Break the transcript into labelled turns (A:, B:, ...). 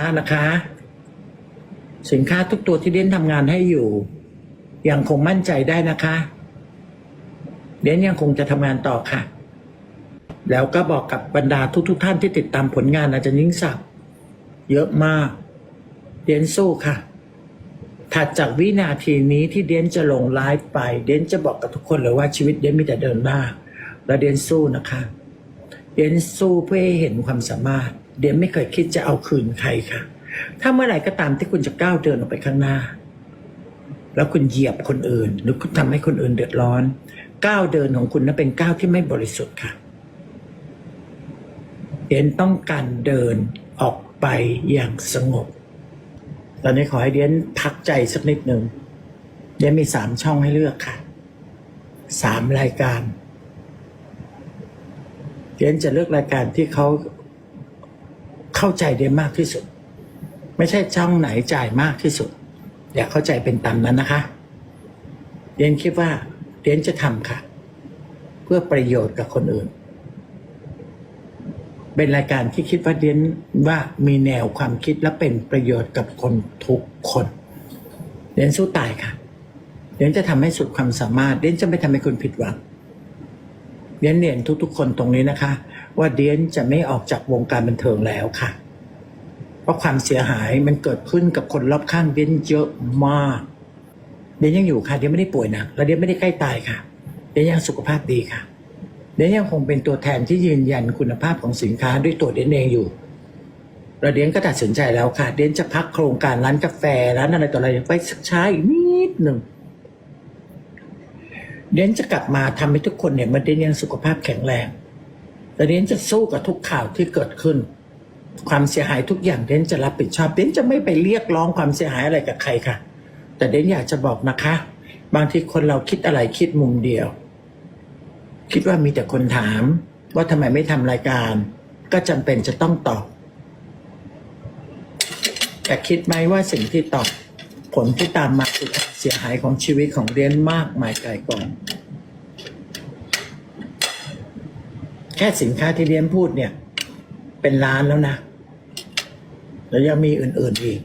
A: มากนะคะ สินค้าทุกตัวที่เด่นทำงานให้อยู่ ยังคงมั่นใจได้นะคะ เด่นยังคงจะทำงานต่อค่ะ แล้วก็บอกกับบรรดาทุกๆทท่านที่ติดตามผลงานอาจารย์ยิ่งศักดิ์เยอะมาก เด่นสู้ค่ะ ถัดจากวินาทีนี้ที่เด่นจะลงไลฟ์ไป เด่นจะบอกกับทุกคนเลยว่าชีวิตเด่นมีแต่เดินหน้าและเด่นสู้นะคะ เด่นสู้เพื่อให้เห็นความสามารถ เด่นไม่เคยคิดจะเอาคืนใครค่ะ ถ้าเมื่อไหร่ก็ตามที่คุณจะก้าวเดินออกไปข้างหน้า แล้วคุณเหยียบคนอื่น หรือคุณทำให้คนอื่นเดือดร้อน ก้าวเดินของคุณนั้นเป็นก้าวที่ไม่บริสุทธิ์ค่ะเด่นต้องการเดินออกไปอย่างสงบ ตอนนี้ขอให้เดียนพักใจสักนิดหนึ่งเดียนมีสามช่องให้เลือกค่ะสามรายการเดียนจะเลือกรายการที่เขา เข้าใจเดียนมากที่สุด ไม่ใช่ช่องไหนจ่ายมากที่สุด อย่าเข้าใจเป็นตามนั้นนะคะเดียนคิดว่าเดียนจะทำค่ะ เพื่อประโยชน์กับคนอื่น เป็นรายการที่คิดว่าเดียนว่ามีแนวความคิดและเป็นประโยชน์กับคนทุกคนเดียนสู้ตายค่ะเดียนจะทำให้สุดความสามารถเดียนจะไม่ทำให้คุณผิดหวัง เดียนเรียนทุกๆ คนตรงนี้นะคะ ว่าเดียนจะไม่ออกจากวงการบันเทิงแล้วค่ะ เพราะความเสียหายมันเกิดขึ้นกับคนรอบข้างเดียนเยอะมากเดียนยังอยู่ค่ะเดียนไม่ได้ป่วยหนะและเดียนไม่ได้ใกล้ตายค่ะเดียนยังสุขภาพดีค่ะเดียนยังคงเป็นตัวแทนที่ยืนยันคุณภาพของสินค้าด้วยตัวเดียนเองอยู่แล้วเดียนก็ตัดสินใจแล้วค่ะ เดียนจะพักโครงการร้านกาแฟร้านอะไรต่ออะไรไว้สักช้าอีกนิดหนึ่ง เดียนจะกลับมาทำให้ทุกคนเนี่ยมันเดียนยังสุขภาพแข็งแรง แต่เดียนจะสู้กับทุกข่าวที่เกิดขึ้น ความเสียหายทุกอย่างเดนจะรับผิดชอบเดนจะไม่ไปเรียกร้องความเสียหายอะไรกับใครค่ะ แต่เดนอยากจะบอกนะคะ บางทีคนเราคิดอะไรคิดมุมเดียว คิดว่ามีแต่คนถาม ว่าทำไมไม่ทำรายการ ก็จำเป็นจะต้องตอบแต่คิดไหมว่าสิ่งที่ตอบ ผลที่ตามมาคือความเสียหายของชีวิตของเรียนมากมายไกลกอง แค่สินค้าที่เรียนพูดเนี่ย เป็นล้านแล้วนะ แล้วยังมีอื่นๆอีก